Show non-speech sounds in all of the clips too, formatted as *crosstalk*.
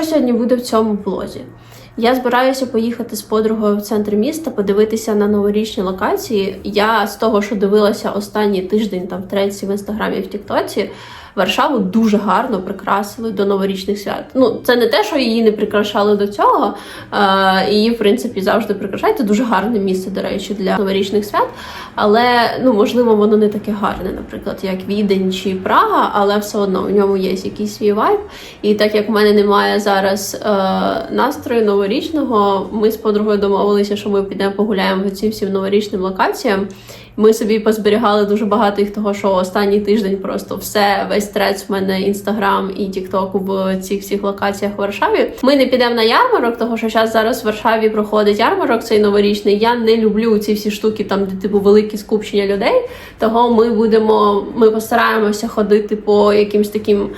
Що сьогодні буде в цьому блозі? Я збираюся поїхати з подругою в центр міста, подивитися на новорічні локації. Я з того, що дивилася останній тиждень там в треці в інстаграмі в Тіктоці, Варшаву дуже гарно прикрасили до новорічних свят. Ну, це не те, що її не прикрашали до цього. Е, її, в принципі, завжди прикрашають. Це дуже гарне місце, до речі, для новорічних свят. Але ну, можливо, воно не таке гарне, наприклад, як Відень чи Прага, але все одно в ньому є якийсь свій вайб. І так як в мене немає зараз е, настрою новорічного, ми з подругою домовилися, що ми підемо погуляємо по цим всім новорічним локаціям. Ми собі позберігали дуже багато їх того, що останній тиждень просто все, весь трец в мене інстаграм і тікток в цих всіх локаціях в Варшаві. Ми не підемо на ярмарок, того що зараз зараз в Варшаві проходить ярмарок цей новорічний. Я не люблю ці всі штуки, там де типу великі скупчення людей. Того ми будемо, ми постараємося ходити по якимсь таким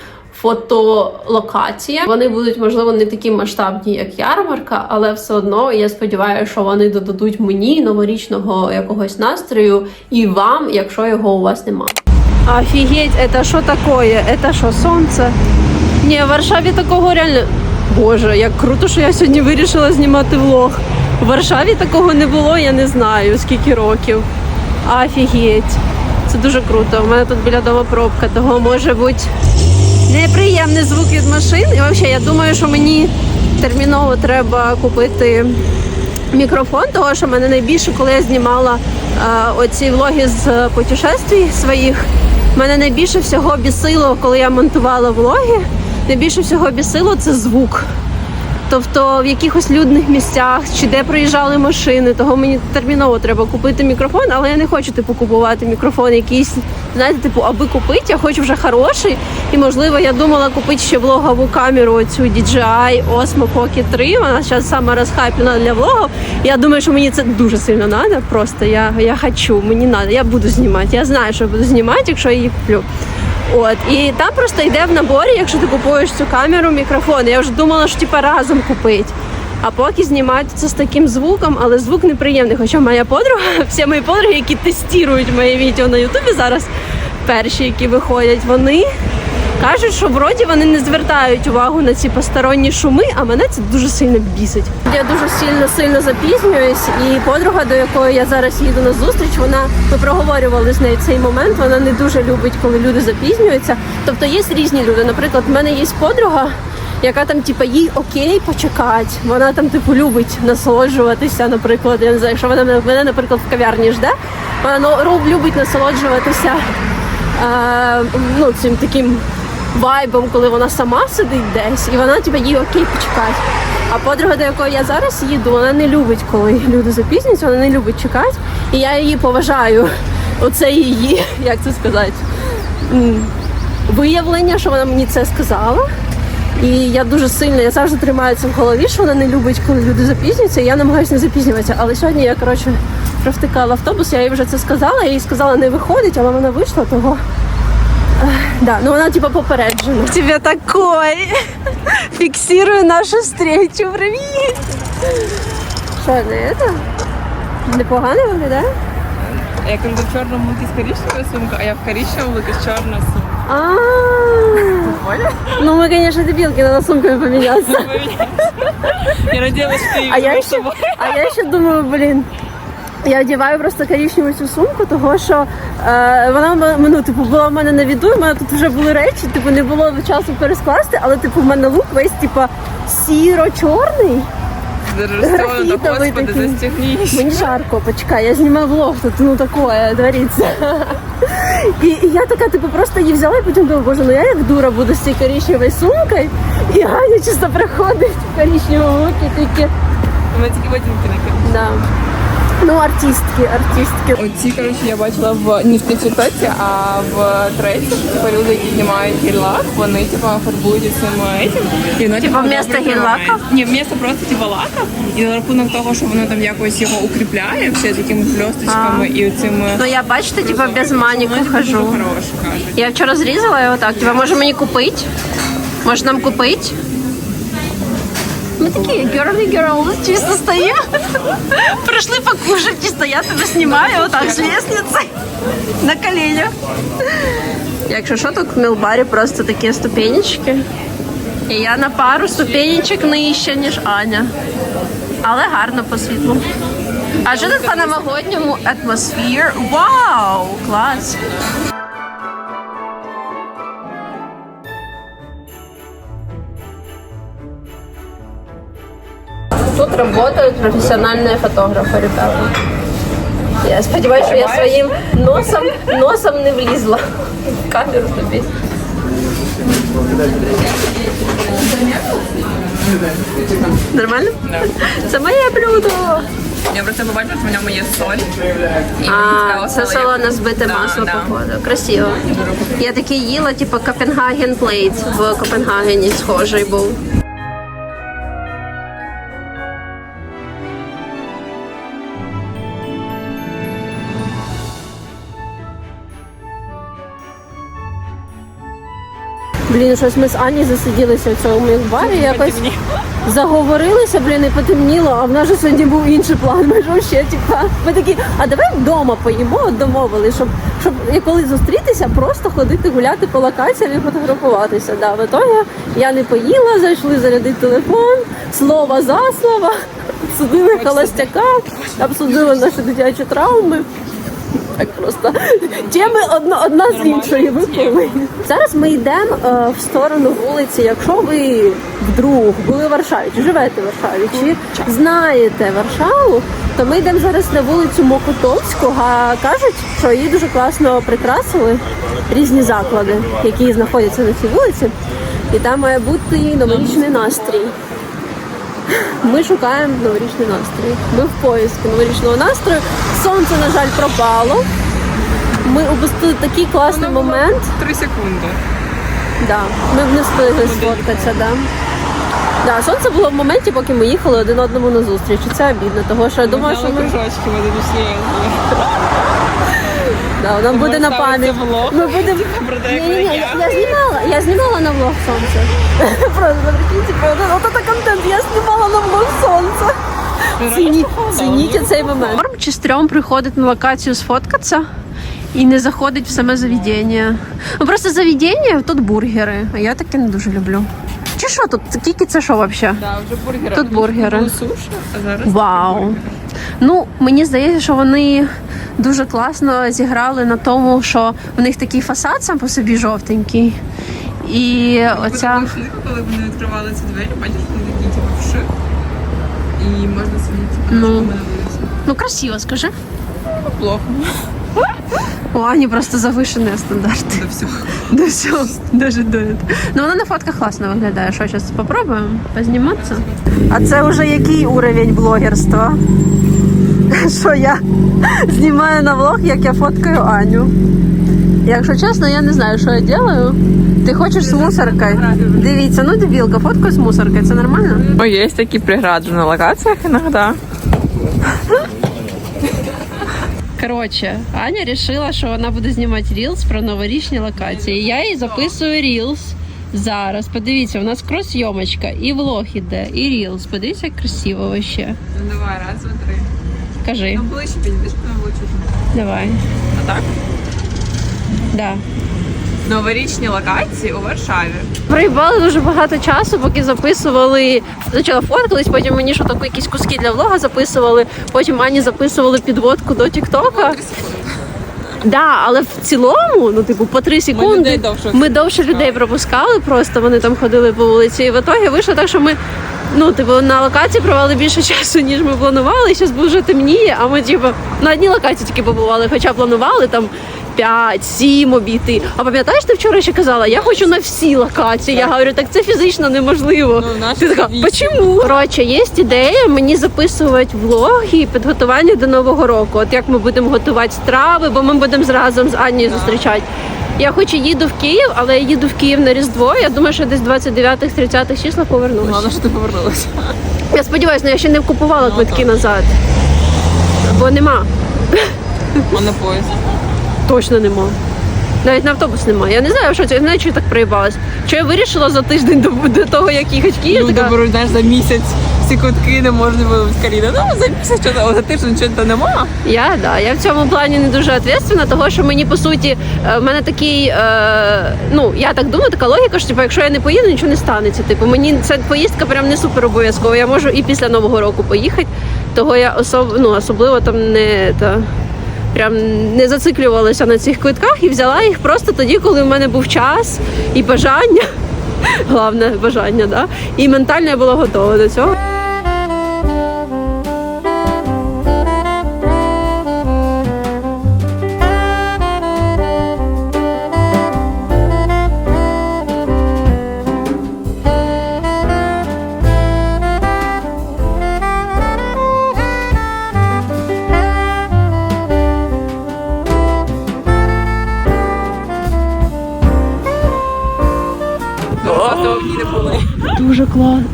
фотолокаціям. Вони будуть, можливо, не такі масштабні, як ярмарка, але все одно я сподіваюся, що вони додадуть мені новорічного якогось настрою і вам, якщо його у вас немає. Офігеть, это що такое? Это що, сонце? Ні, в Варшаві такого реально. Боже, як круто, що я сьогодні вирішила знімати влог. В Варшаві такого не було, я не знаю скільки років. Офігеть. Це дуже круто. У мене тут біля дому пробка, того може бути неприємний звук від машин. І взагалі, я думаю, що мені терміново треба купити мікрофон, того що мене найбільше, коли я знімала е, оці влоги з путешествій своїх, мене найбільше всього бісило, коли я монтувала влоги. Найбільше всього бісило це звук. Тобто в якихось людних місцях чи де проїжджали машини, того мені терміново треба купити мікрофон, але я не хочу типу купувати мікрофон якийсь, знаєте, типу, аби купити, я хочу вже хороший. І можливо, я думала купити ще влогову камеру цю DJI Osmo Pocket 3. Вона зараз саме розхайплена для влогів. Я думаю, що мені це дуже сильно треба. Просто я, я хочу, мені треба, я буду знімати. Я знаю, що я буду знімати, якщо я її куплю. От і там просто йде в наборі, якщо ти купуєш цю камеру, мікрофон. Я вже думала, що типа разом купити. А поки знімають це з таким звуком, але звук неприємний. Хоча моя подруга, *laughs* всі мої подруги, які тестують моє відео на Ютубі зараз, перші, які виходять, вони кажуть, що вроді вони не звертають увагу на ці посторонні шуми, а мене це дуже сильно бісить. Я дуже сильно сильно запізнююсь, і подруга, до якої я зараз їду на зустріч, вона ми проговорювали з нею цей момент. Вона не дуже любить, коли люди запізнюються. Тобто є різні люди. Наприклад, в мене є подруга. Яка там, типа, їй окей почекати, вона там, типу, любить насолоджуватися, наприклад, я не знаю, якщо вона мене, наприклад, в кав'ярні жде, вона ну, любить насолоджуватися е, ну, цим таким вайбом, коли вона сама сидить десь, і вона типу, їй окей почекати. А подруга, до якої я зараз їду, вона не любить, коли люди запізнюються, вона не любить чекати. І я її поважаю. Оце її, як це сказати, виявлення, що вона мені це сказала. І я дуже сильно, я завжди тримаю це в голові, що вона не любить, коли люди запізнюються, і я намагаюся не запізнюватися. Але сьогодні я, коротше, провтикала автобус, я їй вже це сказала, я їй сказала, не виходить, але вона вийшла, того. Ех, Да, ну вона типа попереджена. Тебе такой. Фіксирую нашу встречу. Привіт. Що, не це? Непогано виглядає? Я кажу, в чорному якась коричнева сумка, а я в коричневому якась чорна сумка. А, Ну ми, конечно, дебілки, надо сумками помінятися. Я надіялась, що ти А я її ще, а я ще думаю, блін. Я одягаю просто коричневу цю сумку, того що е, вона ну, типу, була в мене на віду, і в мене тут вже були речі, типу, не було часу перескласти, але типу в мене лук весь типу, сіро-чорний. Графітовий господи, такий. Мені жарко, почекай, я знімаю влог, тут ну такое твориться. І, і я така, типу, просто її взяла і потім думаю, боже, ну я як дура буду з цією коричневою сумкою, і Аня чисто приходить в коричневому лукі, тільки У мене тільки ботинки на да. Ну, артистки, артистки. Оці, коротше, я бачила в не в тіктоці, а в типу, люди, які знімають гель-лак, вони типу, фарбують цим етим. І воно, типу, вместо добре гель-лака? Ні, вместо просто типу лака. І на рахунок того, що воно там якось його укріпляє, все з якими бльосточками і цими. Ну я бачите, типа без маніку типу, хожу. хороше, кажуть. Я вчора зрізала його так. Типа, може мені купити? Може нам купити? Такі girly girl, чисто стоїмо. Прийшли покушати, чисто я тебе знімаю отак з лестниці на коленях. Якщо що, тут в мілбарі просто такі ступенечки. І я на пару ступенечок нижче, ніж Аня. Але гарно по світлу. А що тут по новогодньому атмосфер? Вау! Клас! Тут працюють професіональні фотографи, ребята. Я сподіваюся, що я своїм носом, носом не влізла в камеру тобі. Нормально? Це моє блюдо. Я просто побачила, що в ньому є соль. І А, це соло солоне збите масло, да. походу. Красиво. Я таке їла, типу Копенгаген Плейт в Копенгагені схожий був. Блін, щось ми з Ані засиділися в цьому барі, якось заговорилися, блін, і потемніло, а в нас же сьогодні був інший план. *laughs* Ми ж вообще, типа, ми такі, а давай вдома поїмо, домовили, щоб, щоб і коли зустрітися, просто ходити гуляти по локаціям і фотографуватися. Да, в итоге я не поїла, зайшли зарядити телефон, слово за слово, *laughs* обсудили холостяка, обсудили наші дитячі травми. Так просто теми одна, одна з іншої випали. Зараз ми йдемо е, в сторону вулиці. Якщо ви вдруг були в Варшаві, чи живете в Варшаві, чи знаєте Варшаву, то ми йдемо зараз на вулицю Мокотовську. А кажуть, що її дуже класно прикрасили різні заклади, які знаходяться на цій вулиці. І там має бути новорічний настрій. Ми шукаємо новорічний настрій. Ми в поїзді новорічного настрою. Сонце, на жаль, пропало. Ми упустили такий класний було момент. Три секунди. Да, ми б не встигли сфоткатися, да. Да, сонце було в моменті, поки ми їхали один одному на зустріч. І це обідно, тому що я думаю, що ми кружочки, пішли. Да, нам буде на пам'ять. влог. Ми будемо. Про те, Ні, ні, ні, я. знімала, я знімала на влог сонце. *laughs* Просто прикиньте, от це контент, я знімала на влог сонце. Цініть, цініть цей момент. Норм чи стрьом приходить на локацію сфоткатися і не заходить в саме заведення. Ну просто заведення тут бургери, а я таке не дуже люблю. Чи що тут? Тільки це що взагалі? Да, вже бургери. Тут бургери. Були суші, а зараз Вау. Ну, мені здається, що вони дуже класно зіграли на тому, що в них такий фасад сам по собі жовтенький. І оця. Коли вони відкривали ці двері, бачиш, вони такі типу вши. І можна сидіти. Ну. Ну. Мене вулиці. Ну, красиво, скажи. Плохо. У Ані просто завишені стандарти. До всього. До всього, даже до этого. Ну, вона на фотках класно виглядає. Що, зараз спробуємо позніматися? А це вже який уровень блогерства? *laughs* Що я знімаю на влог, як я фоткаю Аню. Якщо чесно, я не знаю, що я роблю. Ти хочеш з мусоркою? Дивіться, ну дебілка, фоткаю з мусоркою, це нормально? Ну, є такі прегради на локаціях іноді. Коротше, Аня вирішила, що вона буде знімати рілс про новорічні локації. Я їй записую рілс зараз. Подивіться, у нас крос-йомочка, і влог іде, і рілс. Подивіться, як красиво вообще. Ну давай, раз, два, три. Кажи, Ну ближче підійдеш, було чутно. давай. А так? Да. Новорічні локації у Варшаві. Проїбали дуже багато часу, поки записували. Спочатку фоткались, потім мені що таке якісь куски для влога записували, потім Ані записували підводку до Тіктока. Да, але в цілому, ну типу, по три секунди людей довше ми довше людей пропускали, просто вони там ходили по вулиці. І в итогі вийшло так, що ми ну, типу, на локації провели більше часу, ніж ми планували. І зараз вже темніє, а ми типу, на одній локації тільки побували, хоча планували там. 5-7 обійти. А пам'ятаєш, ти вчора ще казала, я хочу на всі локації. Я говорю, так це фізично неможливо. Ну, ти така, почему? Коротше, є ідея мені записувати влоги і підготування до нового року. От як ми будемо готувати страви, бо ми будемо разом з Анією зустрічати. Я хоч і їду в Київ, але я їду в Київ на Різдво. Я думаю, що десь 29-30 числа повернуся. Головне, що ти повернулася. Я сподіваюся, але я ще не купувала квитки назад. Бо нема. А на поїзд. Точно нема. Навіть на автобус немає. Я не знаю, що це, я не знаю, що я так проїбалась. Що я вирішила за тиждень до, до того, як їхати в Київ. Люди така, беруть, знаєш, за місяць всі кутки не можна було скоріше. Ну, за місяць що за тиждень чого нема. Я да, я в цьому плані не дуже відповідальна, того що мені по суті е, в мене такий, е, ну я так думаю, така логіка, що типу, якщо я не поїду, нічого не станеться. Типу, мені ця поїздка прям не супер обов'язкова. Я можу і після нового року поїхати. Того я особ, ну, особливо там не та. Прям не зациклювалася на цих квитках і взяла їх просто тоді, коли в мене був час і бажання. *laughs* Головне бажання, да? І ментально я була готова до цього.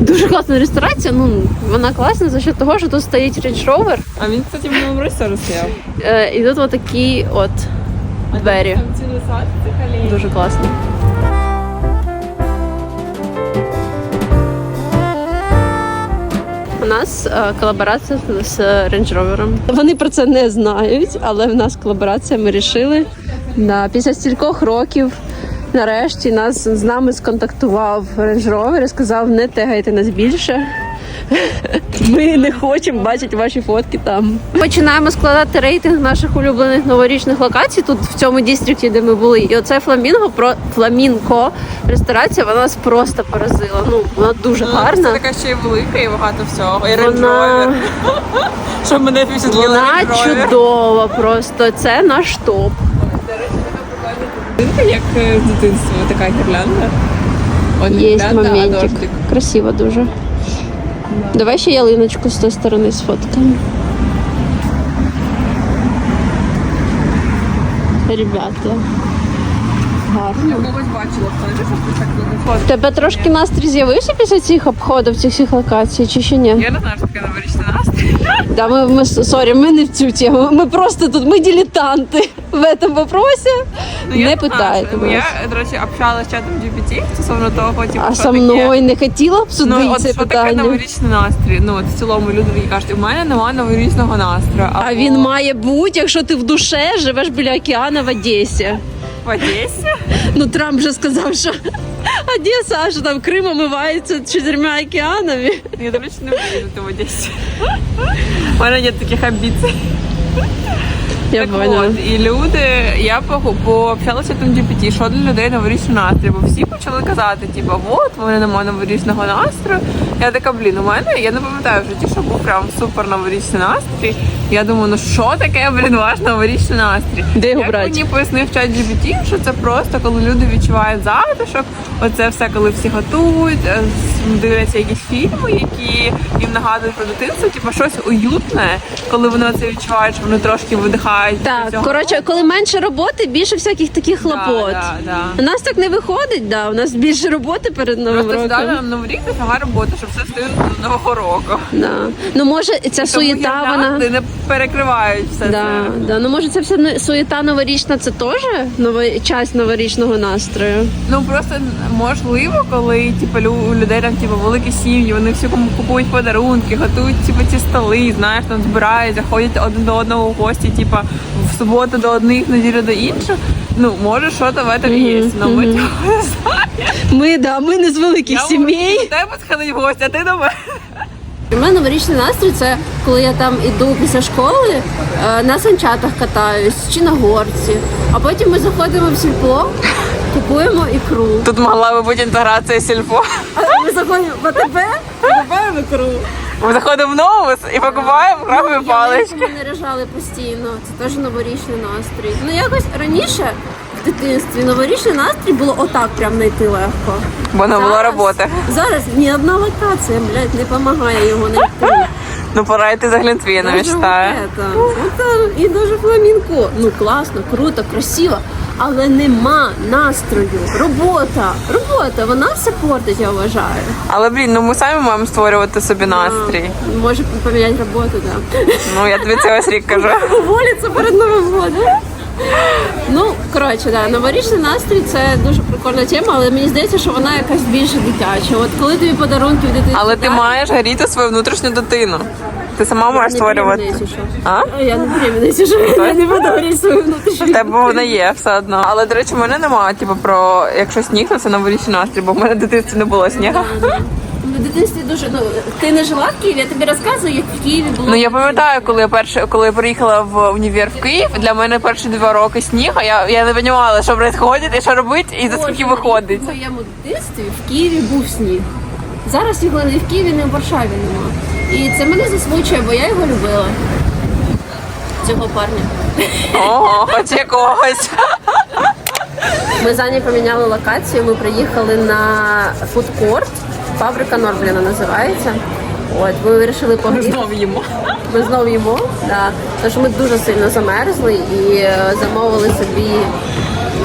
Дуже класна ресторація. Ну вона класна за счет того, що тут стоїть Range Rover. А він, кстати, в новому році зараз стояв. Е, і тут отакі от двері. Дуже класно. У нас е, колаборація з Range Rover. Вони про це не знають, але в нас колаборація. Ми вирішили на після стількох років. Нарешті нас з нами сконтактував Range Rover і сказав: не тегайте нас більше. *laughs* Ми не хочемо бачити ваші фотки там. Починаємо складати рейтинг наших улюблених новорічних локацій тут в цьому дістрикті, де ми були. І оце фламінго про фламінко ресторація. Вона нас просто поразила. Ну вона дуже Ну, гарна. Це така ще й велика і багато всього. І Вона, *laughs* Щоб мене вона чудова. Просто це наш топ. Ялинка, як е, в дитинстві, така гірлянда. От Є гірлянда, а моментик. дождик. Красиво дуже. Давай ще ялиночку з тої сторони сфоткаємо. Ребята. Гарно. Я когось бачила, хто щоб ти так В тебе трошки настрій з'явився після цих обходів, цих всіх локацій, чи ще ні? Я не знаю, що таке новорічний настрій. *laughs* Да, ми, ми сорі, ми не в цю тему. Ми просто тут ми дилетанти в цьому вопросі. Ну, я не знаю, питайте. що- нас. Я, до речі, общалася з чатом GPT стосовно того, типу, А що со таке. мною не хотіла б Ну, от це що таке питання. новорічний настрій? Ну, от в цілому люди такі кажуть, у мене немає новорічного настрою. А Або він має бути, якщо ти в душе живеш біля океану в Одесі. В Одесі. Ну Трамп вже сказав, що Одеса, аж там Крим омивається чотирма океанами. Я, до речі, не буду в Одесі. У мене є таких амбіцій. Я так поняла. от, і люди, я по- пообщалася там GPT, що для людей новорічний настрій, бо всі почали казати, типу, от, мене немає новорічного настрою. Я така, блін, у мене, я не пам'ятаю в житті, що був прям супер новорічний настрій. Я думаю, ну що таке, блін, ваш новорічний настрій? Де його Як брати? мені пояснив чат GPT, що це просто коли люди відчувають затишок, оце все, коли всі готують, е, дивляться якісь фільми, які їм нагадують про дитинство, типу щось уютне, коли вони це відчувають, що вони трошки видихають. Так, цього. коротше, коли менше роботи, більше всяких таких хлопот. Да, да, У нас так не виходить, да. У нас більше роботи перед да. новим Просто роком. сюди нам новий рік дофіга роботи, щоб все встигнути до нового року. Да. Ну може ця суєта, вона. не перекривають все Да, це. да. Ну може це все суєта новорічна, це теж нова... часть новорічного настрою. Ну просто можливо, коли типу, у людей там типу, великі сім'ї, вони всі кому купують подарунки, готують типу, ці столи, знаєш, там збираються, ходять один до одного в гості, типу, в суботу до одних, неділю до інших. Ну, може, що то в этом є. Ми мгм. цього не знаємо. Ми, да, ми не з великих Я сімей. *laughs* тебе сходити в гості, а ти до мене. У мене новорічний настрій це коли я там іду після школи, е, на санчатах катаюсь чи на горці. А потім ми заходимо в сільпо, купуємо ікру. Тут могла би бути інтеграція сільпо. А ми заходимо в АТБ, купуємо ікру. Ми заходимо в новус і покупаємо крабові палички. Ялинку ми наряжали постійно. Це теж новорічний настрій. Ну якось раніше в дитинстві новорічний настрій було отак прям знайти легко. Бо не було Зараз- роботи. Зараз ні одна локація, блядь, не допомагає його знайти. Ну пора йти за Глінтвіном, я Даже вважаю. вот это. Вот, і дуже фламінко. Ну класно, круто, красиво. Але нема настрою. Робота, робота, вона все портить, я вважаю. Але блін, ну ми самі маємо створювати собі настрій. А, Може поміняти роботу, так. Ну я тобі це ось рік кажу. Уволиться перед Новим годом. Ну, коротше, да, новорічний настрій це дуже прикольна тема, але мені здається, що вона якась більш дитяча. От коли тобі подарунки від дитини. Але ти маєш горіти свою внутрішню дитину. Ти сама можеш створювати. А? Я не беременна, що я не буду говорити свою внутрішню. В тебе вона є все одно. Але до речі, в мене немає, типу, про якщо сніг, то це новорічний настрій, бо в мене в дитинстві не було снігу. В дитинстві дуже ну ти не жила в Києві, я тобі розказую, як в Києві було. Ну я пам'ятаю, коли я перше, коли я приїхала в універ в Київ, для мене перші два роки сніг, а я, я не розуміла, що відбувається і що робити, і за скільки виходить. В моєму дитинстві в Києві був сніг. Зараз його не в Києві, не в Варшаві нема. І це мене засмучує, бо я його любила. Цього парня. Ого, хоч якогось. Ми з Ані поміняли локацію. Ми приїхали на фудкорт. Фабрика Норбліна називається. От, ми вирішили погріти. Знову їмо. Ми знову їмо, да. тому що ми дуже сильно замерзли і е, замовили собі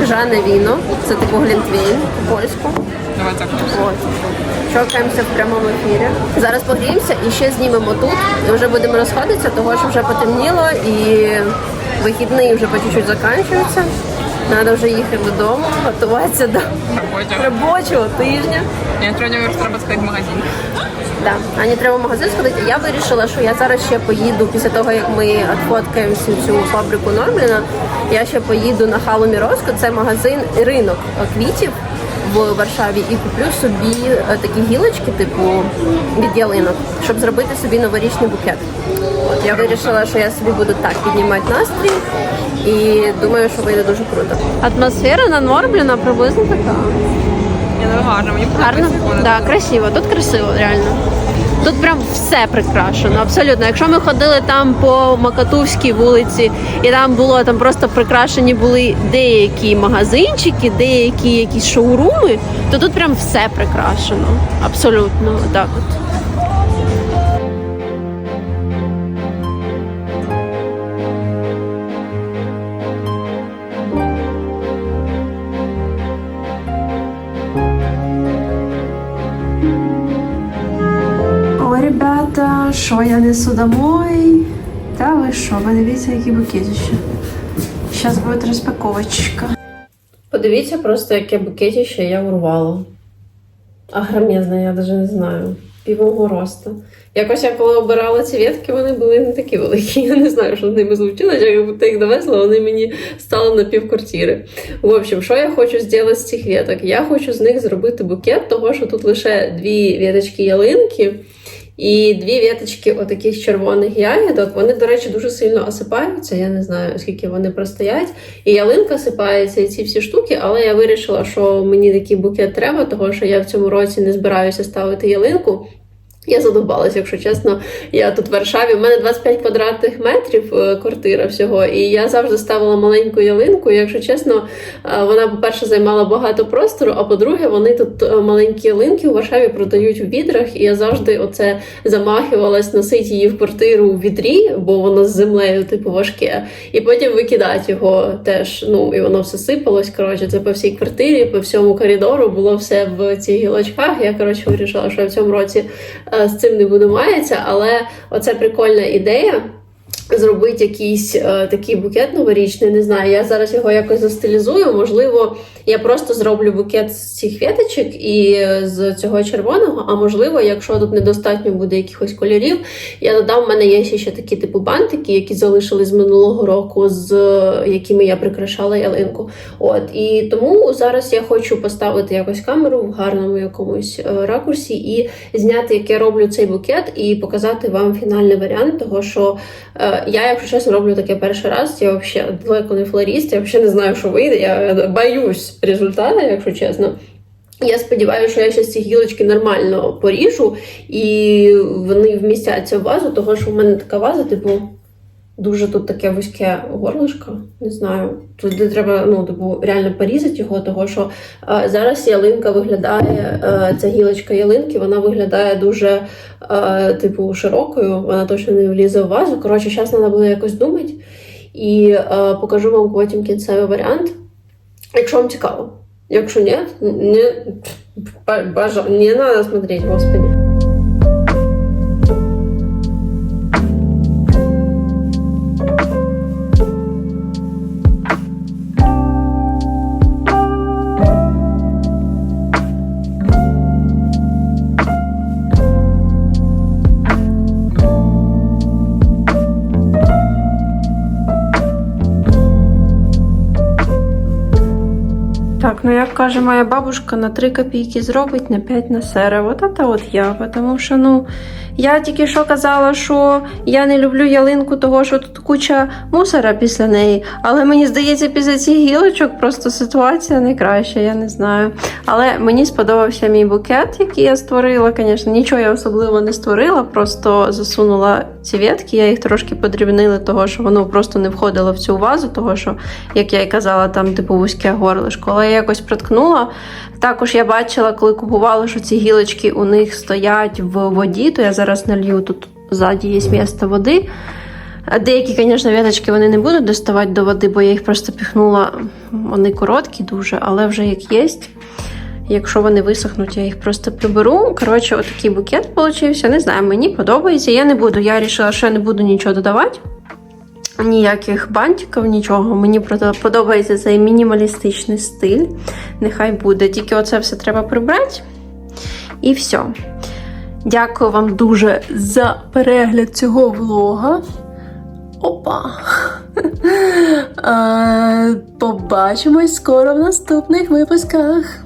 жане віно. Це типу глінтвейн польську. Давай так. От. Чокаємося в прямому ефірі. Зараз погріємося і ще знімемо тут. І вже будемо розходитися, того що вже потемніло і вихідний вже по чуть-чуть закінчуються. Треба вже їхати додому, готуватися до робочого тижня. Я сьогодні треба сходити в магазин. Да. Ані треба в магазин сходити. Я вирішила, що я зараз ще поїду після того, як ми відфоткаємо всю цю фабрику Нормліна. Я ще поїду на Халу Мірозко. Це магазин ринок квітів в Варшаві і куплю собі е, такі гілочки, типу від ялинок, щоб зробити собі новорічний букет. От я вирішила, що я собі буду так піднімати настрій і думаю, що вийде дуже круто. Атмосфера на Норбліна приблизно така. Я не гарно, мені Гарно? Да, красиво. Тут красиво, реально. Тут прям все прикрашено, абсолютно. Якщо ми ходили там по Макатувській вулиці, і там було там просто прикрашені були деякі магазинчики, деякі якісь шоуруми, то тут прям все прикрашено. Абсолютно так от. Що я несу домой? Та ви що, ви дивіться, які букетище. Зараз буде розпаковочка. Подивіться просто, яке букетище я урвала. Агромезне, я навіть не знаю. Півого росту. Якось я коли обирала ці ветки, вони були не такі великі. *laughs* Я не знаю, що з ними случилось. Як будто їх довезла, вони мені стали на півквартири. В общем, що я хочу зробити з цих веток? Я хочу з них зробити букет, того що тут лише дві веточки ялинки. І дві віточки отаких червоних ягідок. Вони, до речі, дуже сильно осипаються. Я не знаю, скільки вони простоять. І ялинка сипається, і ці всі штуки, але я вирішила, що мені такий букет треба, тому що я в цьому році не збираюся ставити ялинку. Я задовбалась, якщо чесно. Я тут в Варшаві. У мене 25 квадратних метрів е, квартира всього, і я завжди ставила маленьку ялинку. Якщо чесно, е, вона, по-перше, займала багато простору, а по-друге, вони тут е, маленькі ялинки у Варшаві продають у відрах, і я завжди оце замахувалась носити її в квартиру у відрі, бо воно з землею, типу, важке, і потім викидати його теж. Ну і воно все сипалось. Коротше, це по всій квартирі, по всьому коридору було все в цих гілочках. Я коротше вирішила, що я в цьому році з цим не буду але оце прикольна ідея. Зробити якийсь е, такий букет новорічний, не знаю. Я зараз його якось застилізую. Можливо, я просто зроблю букет з цих віточок і е, з цього червоного. А можливо, якщо тут недостатньо буде якихось кольорів, я додам. У мене є ще, ще такі типу бантики, які залишились з минулого року, з е, якими я прикрашала ялинку. От і тому зараз я хочу поставити якось камеру в гарному якомусь е, ракурсі і зняти, як я роблю цей букет, і показати вам фінальний варіант, того що е, я, якщо чесно, роблю таке перший раз. Я взагалі далеко не флоріст, я взагалі не знаю, що вийде. Я боюсь результату, якщо чесно. Я сподіваюся, що я ще ці гілочки нормально поріжу, і вони вмістяться в вазу, того що в мене така ваза, типу, дуже тут таке вузьке горлишко. Не знаю. Тут треба ну, типу, реально порізати його, того що е, зараз ялинка виглядає, е, ця гілочка ялинки, вона виглядає дуже е, типу, широкою, вона точно не влізе в вазу. Коротше, зараз треба буде якось думати. І е, покажу вам потім кінцевий варіант, якщо вам цікаво. Якщо ні, не, бажа, не треба смотреть, господи. Ну як каже моя бабушка, на 3 копійки зробить, на 5 на сере. Вот это от я. Тому що, ну, я тільки що казала, що я не люблю ялинку, того що тут куча мусора після неї. Але мені здається, після цих гілочок просто ситуація не краща, я не знаю. Але мені сподобався мій букет, який я створила. Звісно, нічого я особливо не створила, просто засунула ці ветки, я їх трошки подрібнила, того що воно просто не входило в цю вазу, того що, як я й казала, там типу вузьке горлишко. Але якось приткнула. Також я бачила, коли купувала, що ці гілочки у них стоять в воді, то я зараз налью тут ззаді є місце води. Деякі, звісно, веточки вони не будуть доставати до води, бо я їх просто піхнула. Вони короткі дуже, але вже як є. Якщо вони висохнуть, я їх просто приберу. Коротше, отакий букет получився. Не знаю, мені подобається. Я не буду. Я вирішила, що я не буду нічого додавати. Ніяких бантиків, нічого. Мені подобається цей мінімалістичний стиль. Нехай буде. Тільки оце все треба прибрати. І все. Дякую вам дуже за перегляд цього влога. Опа. *laughs* Побачимось скоро в наступних випусках.